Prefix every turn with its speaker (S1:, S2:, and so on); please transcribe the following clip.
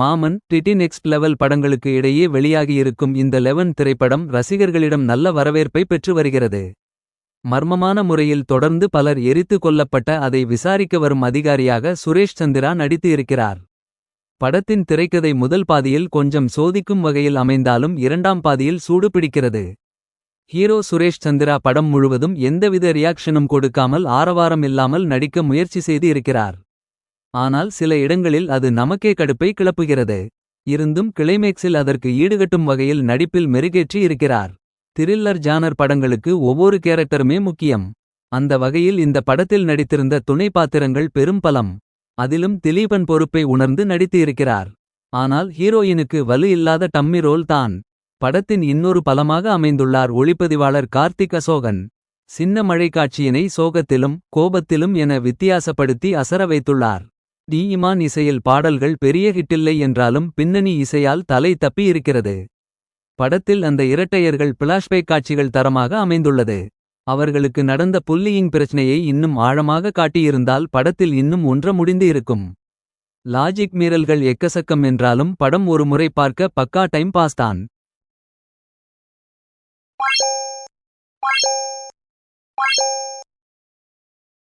S1: மாமன் DD next level படங்களுக்கு இடையே வெளியாகியிருக்கும் இந்த லெவன் திரைப்படம் ரசிகர்களிடம் நல்ல வரவேற்பை பெற்று வருகிறது. மர்மமான முறையில் தொடர்ந்து பலர் எரித்து கொல்லப்பட்ட அதை விசாரிக்க வரும் அதிகாரியாக சுரேஷ் சந்திரா நடித்து இருக்கிறார். படத்தின் திரைக்கதை முதல் பாதியில் கொஞ்சம் சோதிக்கும் வகையில் அமைந்தாலும் இரண்டாம் பாதியில் சூடு பிடிக்கிறது. ஹீரோ சுரேஷ் சந்திரா படம் முழுவதும் எந்தவித ரியாக்ஷனும் கொடுக்காமல் ஆரவாரம் இல்லாமல் நடிக்க முயற்சி செய்து இருக்கிறார். ஆனால் சில இடங்களில் அது நமக்கே கடுப்பை கிளப்புகிறது. இருந்தும் கிளைமேக்ஸில் அதற்கு ஈடுகட்டும் வகையில் நடிப்பில் மெருகேற்றி இருக்கிறார். திரில்லர் ஜானர் படங்களுக்கு ஒவ்வொரு கேரக்டருமே முக்கியம். அந்த வகையில் இந்த படத்தில் நடித்திருந்த துணை பாத்திரங்கள் பெரும் பலம். அதிலும் திலீபன் பொறுப்பை உணர்ந்து நடித்து இருக்கிறார். ஆனால் ஹீரோயினுக்கு வலு இல்லாத டம்மி ரோல் தான். படத்தின் இன்னொரு பலமாக அமைந்துள்ளார் ஒளிப்பதிவாளர் கார்த்திக் அசோகன். சின்ன மழை காட்சியினை சோகத்திலும் கோபத்திலும் என வித்தியாசப்படுத்தி அசர வைத்துள்ளார். டி இமான் இசையில் பாடல்கள் பெரிய ஹிட்டில்லை என்றாலும் பின்னணி இசையால் தலை தப்பியிருக்கிறது படத்தில் அந்த இரட்டையர்கள் பிளாஷ்பேக் காட்சிகள் தரமாக அமைந்துள்ளது. அவர்களுக்கு நடந்த புல்லியிங் பிரச்சனையை இன்னும் ஆழமாக காட்டியிருந்தால் படத்தில் இன்னும் ஒன்ற முடிந்து இருக்கும். லாஜிக் மீறல்கள் எக்கசக்கம் என்றாலும் படம் ஒரு முறை பார்க்க பக்கா டைம் பாஸ்தான்